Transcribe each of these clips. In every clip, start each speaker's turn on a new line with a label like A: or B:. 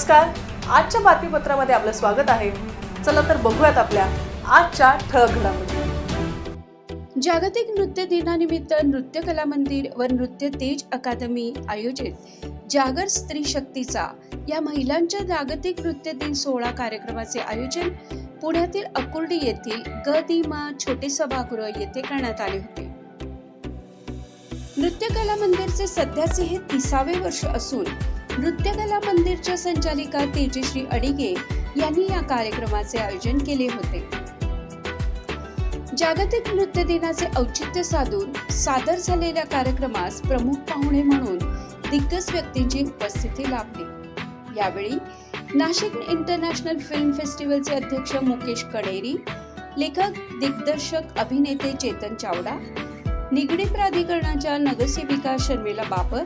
A: नमस्कार. आजच्या बातमीपत्रामध्ये आपलं स्वागत आहे. चला तर बघूयात आपल्या आजच्या ठळक घडामोडी.
B: जागतिक नृत्य दिनानिमित्त नृत्य कला मंदिर व नृत्य तेज अकादमी आयोजित जागर स्त्री शक्तीचा या महिलांच्या जागतिक नृत्य दिन सोहळा कार्यक्रमाचे आयोजन पुण्यातील अकुर्डी येथील ग दि मा छोटे सभागृह येथे करण्यात आले होते. नृत्य कला मंदिरचे सध्याचे हे तिसावे वर्ष असून नृत्य कला मंदिरच्या संचालिका तेजश्री अडिगे यांनी या कार्यक्रमाचे आयोजन केले होते. जागतिक नृत्य दिनाचे औचित्य साधून सादर झालेल्या कार्यक्रमास प्रमुख पाहुणे म्हणून दिग्गज व्यक्तींची उपस्थिती लाभली. यावेळी नाशिक इंटरनॅशनल फिल्म फेस्टिवलचे अध्यक्ष मुकेश कडेरी लेखक दिग्दर्शक अभिनेते चेतन चावडा निगडी प्राधिकरणाच्या नगरसेविका शर्मिला बापर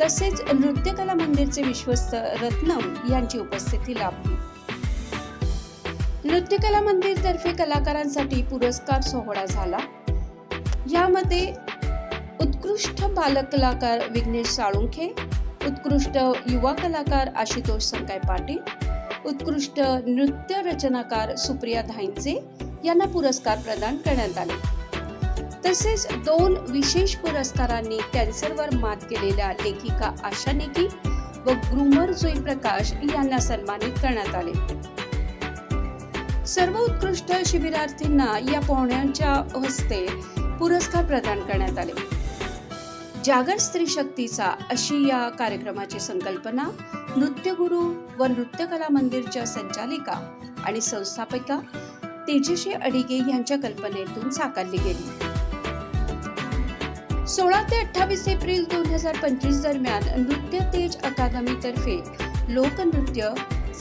B: तसेच नृत्यकला मंदिरचे विश्वस्त रत्नम यांची उपस्थिती लाभली. नृत्यकला मंदिर तर्फे कलाकारांसाठी पुरस्कार सोहळा झाला. यामध्ये उत्कृष्ट बालक कलाकार विघ्नेश साळुंखे उत्कृष्ट युवा कलाकार आशुतोष संकाय पाटील उत्कृष्ट नृत्य रचनाकार सुप्रिया धाईंचे यांना पुरस्कार प्रदान करण्यात आले. तसेच दोन विशेष पुरस्कारांनी कॅन्सरवर मात केलेल्या लेखिका आशा नेकी व ग्रुमर जयप्रकाश प्रकाश यांना सन्मानित करण्यात आले. सर्व उत्कृष्ट शिबिरार्थींना या पाहुण्यांच्या हस्ते पुरस्कार प्रदान करण्यात आले. जागर स्त्री शक्तीचा अशी या कार्यक्रमाची संकल्पना नृत्यगुरू व नृत्यकला मंदिरच्या संचालिका आणि संस्थापिका तेजश्री अडिगे यांच्या कल्पनेतून साकारली गेली. सोळा ते अठ्ठावीस एप्रिल दोन हजार पंचवीस दरम्यान नृत्य तेज अकादमीतर्फे लोकनृत्य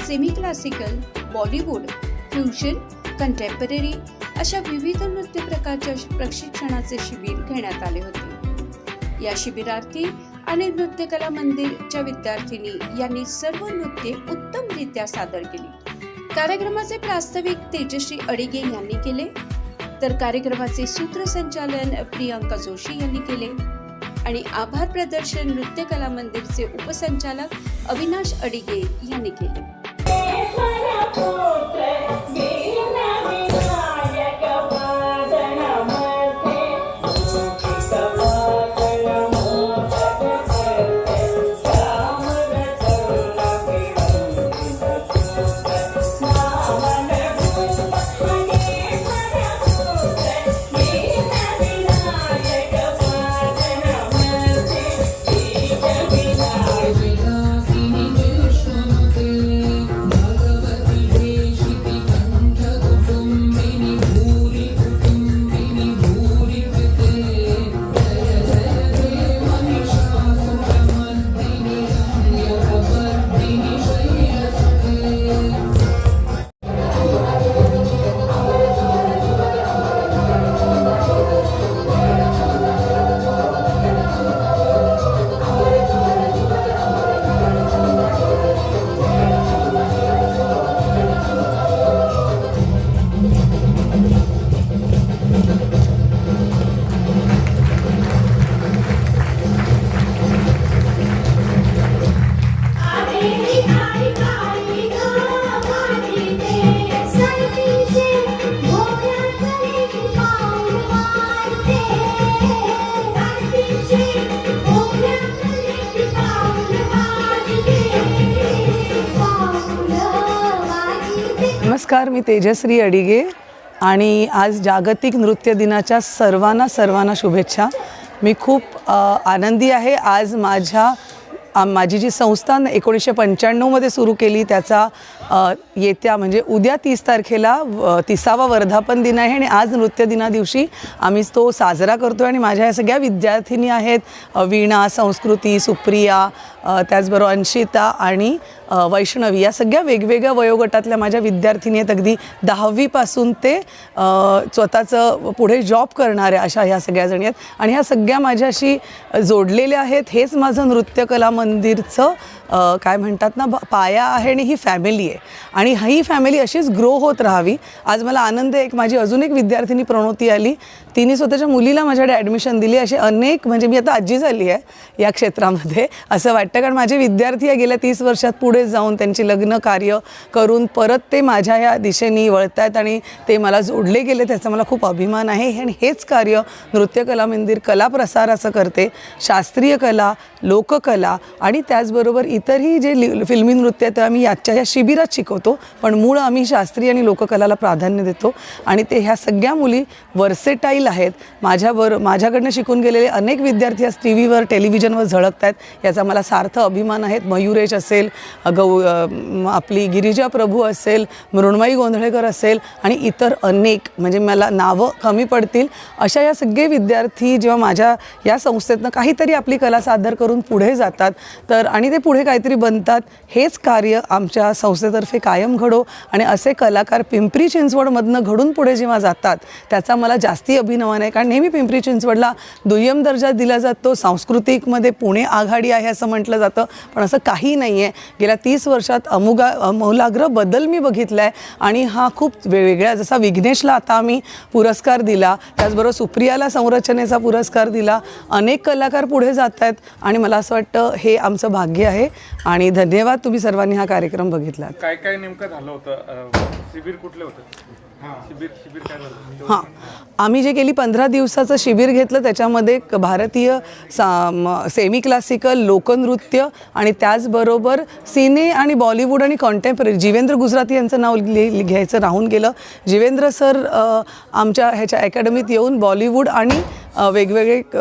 B: semi classical Bollywood fusion contemporary अशा विविध नृत्य प्रकारच्या प्रशिक्षणाचे शिबिर घेण्यात आले होते. या शिबिरार्थी आणि नृत्यकला मंदिरच्या विद्यार्थिनी यांनी सर्व नृत्ये उत्तमरित्या सादर केली. कार्यक्रमाचे प्रास्ताविक तेजश्री अडिगे यांनी केले. तर कार्यक्रमाचे सूत्रसंचालन प्रियांका जोशी यांनी केले. आणि आभार प्रदर्शन नृत्यकला मंदिरचे उपसंचालक अविनाश अडिगे यांनी केले.
A: मी तेजश्री अडिगे आणि आज जागतिक नृत्य दिनाच्या सर्वांना सर्वांना शुभेच्छा. मी खूप आनंदी आहे. आज माझ्या माझी जी संस्था एकोणीसशे पंच्याण्णवमध्ये सुरू केली त्याचा येत्या म्हणजे उद्या तीस तारखेला व- तिसावा वर्धापन दिन आहे आणि आज नृत्य दिना दिवशी आम्ही तो साजरा करतो आणि माझ्या या सगळ्या विद्यार्थिनी आहेत वीणा संस्कृती सुप्रिया त्याचबरोबर अंशिता आणि वैष्णवी या सगळ्या वेगवेगळ्या वयोगटातल्या माझ्या विद्यार्थिनी आहेत. अगदी दहावीपासून ते स्वतःचं पुढे जॉब करणाऱ्या अशा ह्या सगळ्या जणी आहेत. आणि ह्या सगळ्या माझ्याशी जोडलेल्या आहेत. हेच माझं नृत्यकला मंदिरचं काय म्हणतात ना पाया आहे आणि ही फॅमिली आहे. आणि ही फॅमिली अशीच ग्रो होत राहावी. आज मला आनंद आहे एक माझी अजून एक विद्यार्थिनी प्रणोती आली. तिने स्वतःच्या मुलीला माझ्याकडे ॲडमिशन दिली. असे अनेक म्हणजे मी आता आजी झाली आहे या क्षेत्रामध्ये असं वाटतं. कारण माझे विद्यार्थी या गेल्या तीस वर्षात पुढे जाऊन त्यांची लग्न कार्य करून परत ते माझ्या या दिशेने वळत आहेत आणि ते मला जोडले गेले. त्याचा मला खूप अभिमान आहे. आणि हेच कार्य नृत्यकला मंदिर कला प्रसार असं करते. शास्त्रीय कला लोककला आणि त्याचबरोबर इतरही जे लि फिल्मी नृत्य आहे ते आम्ही याच्या या शिबिरात शिकवतो. पण मूळ आम्ही शास्त्रीय आणि लोककलाला प्राधान्य देतो. आणि ते ह्या सगळ्या मुली वर्सेटाईल आहेत. माझ्यावर माझ्याकडनं शिकून गेलेले अनेक विद्यार्थी आज टी व्हीवर टेलिव्हिजनवर झळकत आहेत याचा मला सार्थ अभिमान आहेत. मयुरेश असेल गौ आपली गिरिजा प्रभू असेल मृण्मयी गोंधळेकर असेल आणि इतर अनेक म्हणजे मला नावं कमी पडतील. अशा या सगळे विद्यार्थी जेव्हा माझ्या या संस्थेतनं काहीतरी आपली कला सादर करून पुढे जातात तर आणि ते पुढे काहीतरी बनतात. हेच कार्य आमच्या संस्थेतर्फे कायम घडो आणि असे कलाकार पिंपरी चिंचवडमधनं घडून पुढे जेव्हा जातात त्याचा मला जास्ती अभिनवान आहे कारण नेहमी पिंपरी चिंचवडला दुय्यम दर्जा दिला जातो. सांस्कृतिकमध्ये पुणे आघाडी आहे असं म्हटलं जातं. पण असं काही नाही आहे गेल्या तीस वर्षात अमुगा अमूलाग्र बदल मी बघितला आहे आणि हा खूप वेगवेगळ्या जसा विघ्नेशला आता आम्ही पुरस्कार दिला त्याचबरोबर सुप्रियाला संरचनेचा पुरस्कार दिला. अनेक कलाकार पुढे जात आहेत आणि मला असं वाटतं हे आमचं भाग्य आहे. आणि धन्यवाद तुम्ही सर्वांनी हा कार्यक्रम बघितला.
C: काय काय नेमकं झालं होतं? शिबिर कुठलं होतं?
A: हां. आम्ही जे गेली पंधरा दिवसाचं शिबिर घेतलं त्याच्यामध्ये भारतीय सा सेमी क्लासिकल लोकनृत्य आणि त्याचबरोबर सिने आणि बॉलिवूड आणि कॉन्टेम्पररी जिवेंद्र गुजराती यांचं नाव लि- घ्यायचं राहून गेलं. जिवेंद्र सर आमच्या ह्याच्या अकॅडमीत येऊन बॉलिवूड आणि वेगवेगळे क-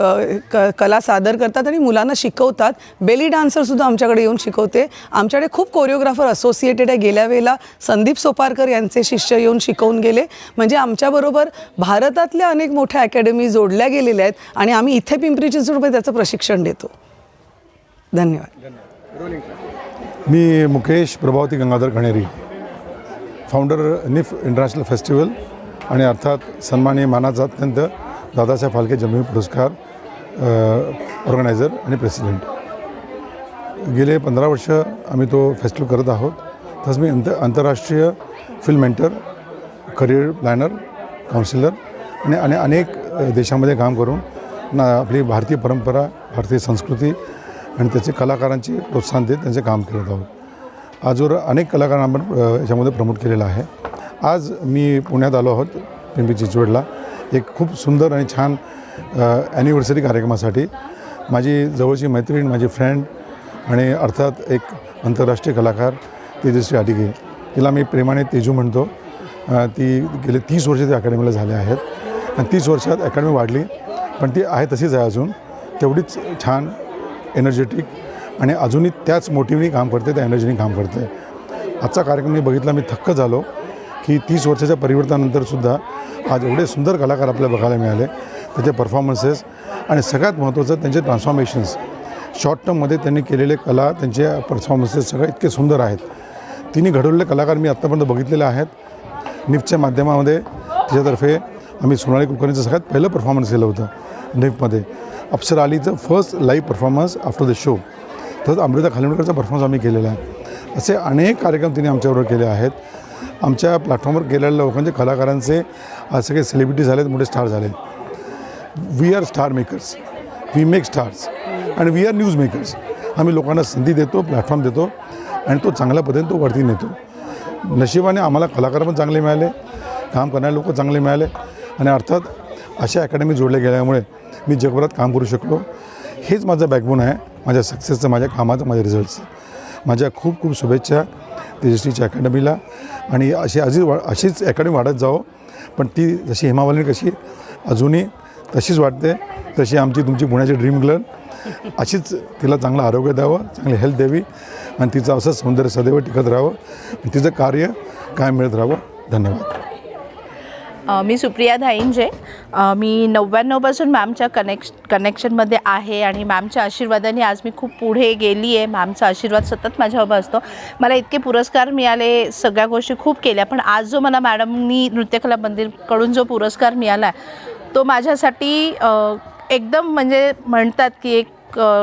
A: क- कला सादर करतात आणि मुलांना शिकवतात. बेली डान्सरसुद्धा आमच्याकडे येऊन शिकवते. आमच्याकडे खूप कोरिओग्राफर असोसिएटेड आहे. गेल्या वेळेला संदीप सोपारकर यांचे शिष्य येऊन शिकवून गेले. केले. म्हणजे आमच्याबरोबर भारतातल्या अनेक मोठ्या अकॅडमी जोडल्या गेलेल्या आहेत आणि आम्ही इथे पिंपरी चिंचवडमध्ये त्याचं प्रशिक्षण देतो. धन्यवाद.
D: मी Mukesh Prabhavati Gangadhar Kaneri founder NIFF international festival आणि अर्थात सन्मानीय मानाचा अत्यंत दादासाहेब फाल्के जन्मभूमी पुरस्कार ऑर्गनायझर आणि प्रेसिडेंट गेले पंधरा वर्ष आम्ही तो फेस्टिवल करत आहोत. तसं मी अंत आंतरराष्ट्रीय film mentor career planner counsellor आणि आणि अनेक देशामध्ये काम करून ना आपली भारतीय परंपरा भारतीय संस्कृती आणि त्याचे कलाकारांची प्रोत्साहन देत त्यांचे काम करत आहोत. आजवर अनेक कलाकारांना आपण याच्यामध्ये प्रमोट केलेलं आहे. आज मी पुण्यात आलो आहोत पिंपरी चिंचवडला. एक खूप सुंदर आणि छान ॲनिव्हर्सरी कार्यक्रमासाठी माझी जवळची मैत्रीण माझी फ्रेंड आणि अर्थात एक आंतरराष्ट्रीय कलाकार तेजस्वी आडिगे तिला मी प्रेमाने तेजू म्हणतो. ती गेले तीस वर्ष त्या अकॅडमीला झाले आहेत. आणि तीस वर्षात अकॅडमी वाढली पण ती आहे तशीच आहे अजून. तेवढीच छान एनर्जेटिक आणि अजूनही त्याच मोटिव्हनी काम करते त्या एनर्जीने काम करते. आजचा कार्यक्रम मी बघितला मी थक्क झालो की तीस वर्षाच्या परिवर्तनानंतरसुद्धा आज एवढे सुंदर कलाकार आपल्याला बघायला मिळाले. त्याचे परफॉर्मन्सेस आणि सगळ्यात महत्त्वाचं त्यांचे ट्रान्सफॉर्मेशन्स शॉर्ट टर्ममध्ये त्यांनी केलेले कला त्यांचे परफॉर्मन्सेस सगळे इतके सुंदर आहेत. तिने घडवलेले कलाकार मी आत्तापर्यंत बघितलेले आहेत. निफ्टच्या माध्यमामध्ये तिच्यातर्फे आम्ही सोनाली कुलकर्णीचं सगळ्यात पहिलं परफॉर्मन्स केलं होतं निफ्टमध्ये. Apsara अलीचं first live performance after the show तसंच अमृता खालिंडकरचा परफॉर्मन्स आम्ही केलेला आहे. असे अनेक कार्यक्रम तिने आमच्याबरोबर केले आहेत. आमच्या प्लॅटफॉर्मवर गेलेल्या लोकांचे कलाकारांचे आज सगळे सेलिब्रिटी झालेत मोठे स्टार झाले we are star makers we make stars आणि वी आर न्यूज मेकर्स आम्ही लोकांना संधी देतो प्लॅटफॉर्म देतो आणि तो चांगल्या पद्धतीने तो वरती नेतो. नशिबाने आम्हाला कलाकार पण चांगले मिळाले काम करणारे लोक चांगले मिळाले आणि अर्थात अशा अकॅडमी जोडल्या गेल्यामुळे मी जगभरात काम करू शकलो. हेच माझं बॅकबोन आहे माझ्या सक्सेसचं माझ्या कामाचं माझ्या रिझल्टचं माझ्या खूप खूप शुभेच्छा तेजस्वीच्या अकॅडमीला आणि अशी अजीच वा अशीच अकॅडमी वाढत जावं पण ती जशी हेमामालिनी कशी अजूनही तशीच वाटते तशी आमची तुमची पुण्याची ड्रीम गर्ल अशीच तिला चांगलं आरोग्य द्यावं चांगली हेल्थ द्यावी. आणि तिचं असं सौंदर्य सदैव टिकत राहावं. आणि तिचं कार्य काय मिळत राहावं. धन्यवाद.
E: मी सुप्रिया धाईंजे. मी नव्याण्णवपासून मॅमच्या कनेक्श कनेक्शनमध्ये आहे आणि मॅमच्या आशीर्वादाने आज मी खूप पुढे गेली आहे. मॅमचा आशीर्वाद सतत माझ्यावर असतो. मला इतके पुरस्कार मिळाले सगळ्या गोष्टी खूप केल्या पण आज जो मला मॅडमनी नृत्यकला मंदिरकडून जो पुरस्कार मिळाला तो माझ्यासाठी एकदम म्हणजे म्हणतात की एक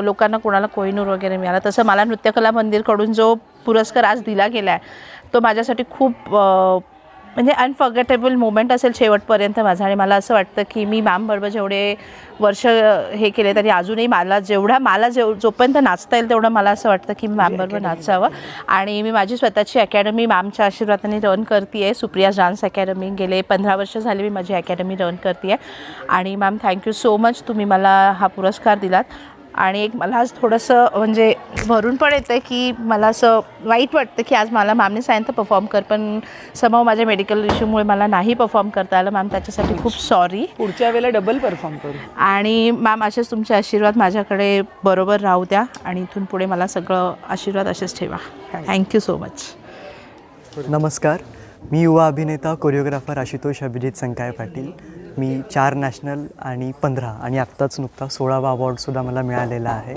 E: लोकांना कोणाला कोहिनूर वगैरे मिळाला. तसं मला नृत्यकला मंदिरकडून जो पुरस्कार आज दिला गेला आहे तो माझ्यासाठी खूप म्हणजे अनफॉर्गेटेबल मोमेंट असेल शेवटपर्यंत माझा. आणि मला असं वाटतं की मी मॅमबरोबर जेवढे वर्ष हे केले तरी अजूनही मला जेवढा मला जेव जोपर्यंत नाचता येईल तेवढं मला असं वाटतं की मी मॅमबरोबर नाचावं. आणि मी माझी स्वतःची अकॅडमी मॅमच्या आशीर्वादाने रन करते आहे सुप्रिया डान्स अकॅडमी गेले पंधरा वर्ष झाली मी माझी अकॅडमी रन करते आहे आणि मॅम थँक्यू सो मच तुम्ही मला हा पुरस्कार दिलात. आणि एक मला आज थोडंसं म्हणजे भरून पण येतं की मला असं वाईट वाटतं की आज मला मॅमने सांगितलं परफॉर्म कर पण समोर माझ्या मेडिकल इश्यूमुळे मला नाही परफॉर्म करता आलं. मॅम त्याच्यासाठी खूप सॉरी
A: पुढच्या वेळेला डबल परफॉर्म करू.
E: आणि मॅम असेच तुमचे आशीर्वाद माझ्याकडे बरोबर राहू द्या आणि इथून पुढे मला सगळं आशीर्वाद असेच ठेवा. थँक्यू सो मच
F: नमस्कार. मी युवा अभिनेता कोरिओग्राफर आशुतोष अभिजित संकाय पाटील. मी चार नॅशनल आणि पंधरा आणि आत्ताच नुकता सोळावा अवॉर्डसुद्धा मला मिळालेला आहे.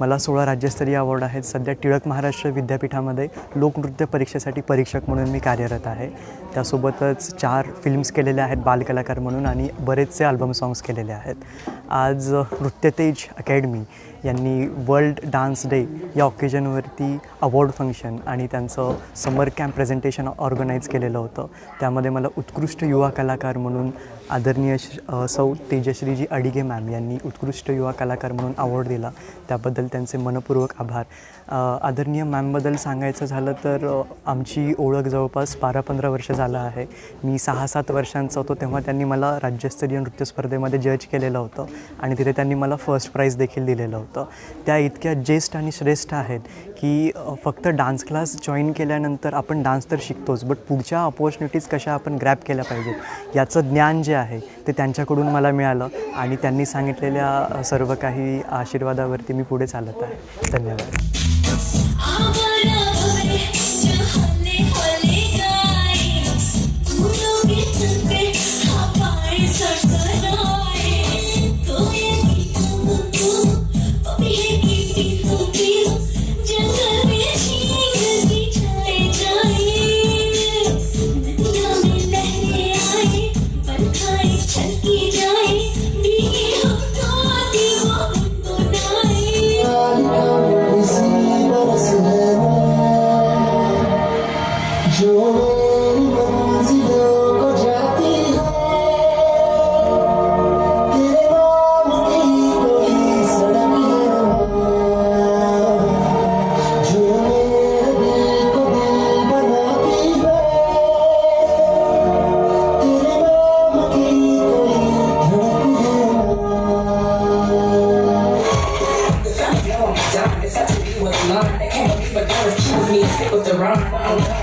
F: मला सोळा राज्यस्तरीय अवॉर्ड आहेत. सध्या टिळक महाराष्ट्र विद्यापीठामध्ये लोकनृत्य परीक्षेसाठी परीक्षक म्हणून मी कार्यरत आहे. त्यासोबतच चार फिल्म्स केलेल्या आहेत बालकलाकार म्हणून आणि बरेचसे अल्बम सॉंग्स केलेले आहेत. आज नृत्यतेज अकॅडमी यांनी वर्ल्ड डान्स डे या ऑकेजनवरती अवॉर्ड फंक्शन आणि त्यांचं समर कॅम्प प्रेझेंटेशन ऑर्गनाईज केलेलं होतं. त्यामध्ये मला उत्कृष्ट युवा कलाकार म्हणून आदरणीय सौ तेजश्रीजी अडिगे मॅम यांनी उत्कृष्ट युवा कलाकार म्हणून अवॉर्ड दिला. त्याबद्दल त्यांचे मनपूर्वक आभार. आदरणीय मॅमबद्दल सांगायचं झालं तर आमची ओळख जवळपास बारा पंधरा वर्ष झालं आहे. मी सहा सात वर्षांचा होतो तेव्हा त्यांनी मला राज्यस्तरीय नृत्यस्पर्धेमध्ये जज केलेलं होतं आणि तिथे त्यांनी मला फर्स्ट प्राईज देखील दिलेलं होतं. त्या इतक्या ज्येष्ठ आणि श्रेष्ठ आहेत की फक्त डान्स क्लास जॉईन केल्यानंतर आपण डान्स तर शिकतोच बट पुढच्या ऑपॉर्च्युनिटीज कशा आपण ग्रॅप केल्या पाहिजेत याचं ज्ञान जे आहे ते त्यांच्याकडून मला मिळालं आणि त्यांनी सांगितलेल्या सर्व काही आशीर्वादावरती मी पुढे चालत आहे. धन्यवाद.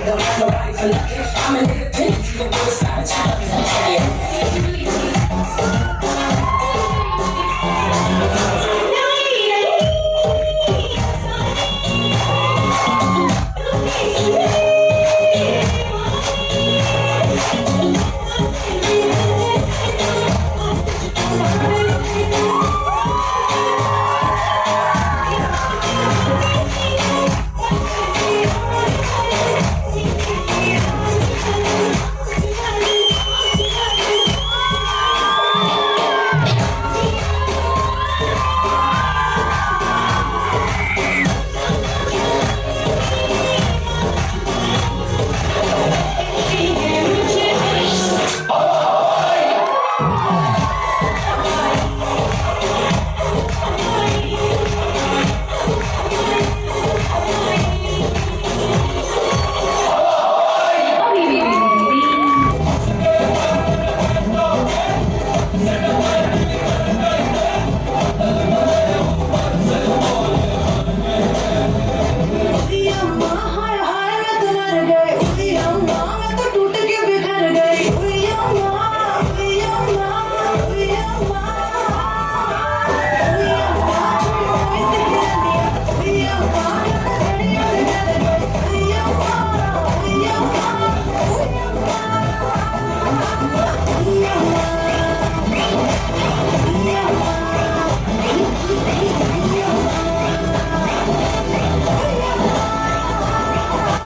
G: I'm an independent, you the worst side